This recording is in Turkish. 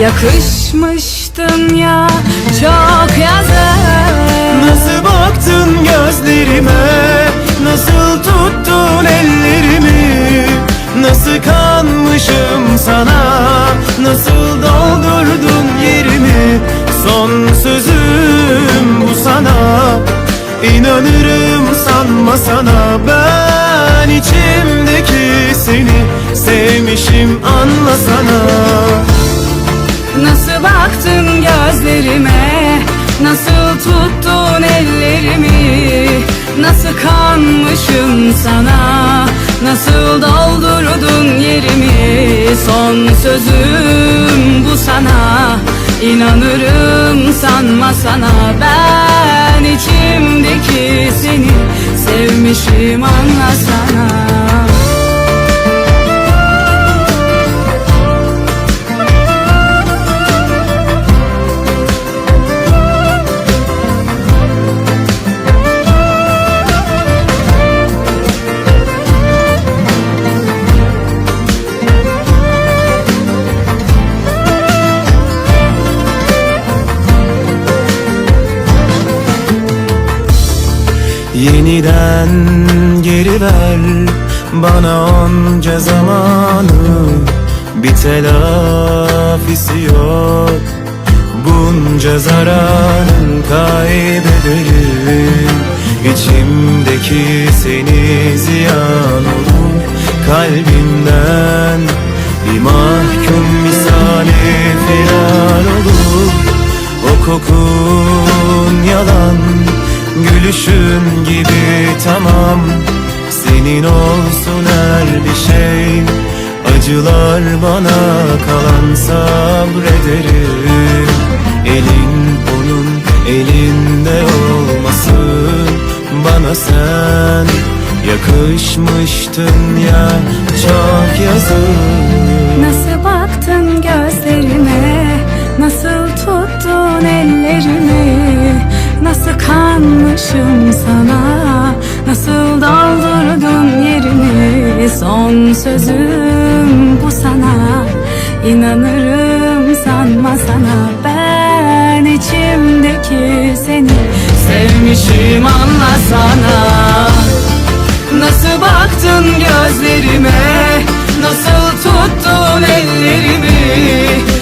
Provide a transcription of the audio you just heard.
Yakışmıştın ya çok yazık. Nasıl baktın gözlerime? Nasıl tuttun ellerimi? Nasıl kanmışım sana? Nasıl doldurdun yerimi? Son sözüm bu sana. İnanırım sanma sana. Ben içimdeki seni Sevmişim anlasana Nasıl kanmışım sana? Nasıl doldurdun yerimi? Son sözüm bu sana. İnanırım sanma sana. Ben içimdeki seni Sevmişim anlasana Yeniden geri ver bana onca zamanı. Bir telafisi yok. Bunca zararın kaybederim. İçimdeki seni ziyan olur. Kalbimden bir mahkum Gülüşün gibi tamam. Senin olsun her bir şey. Acılar bana kalan sabrederim. Elin onun elinde olmasın. Bana sen yakışmıştın ya Çok yazık aşığım sana. Nasıl doldurdun yerini? Son sözüm bu sana. İnanırım sanma sana. Ben içimdeki seni Sevmişim anla sana. Nasıl baktın gözlerime? Nasıl tuttun ellerimi?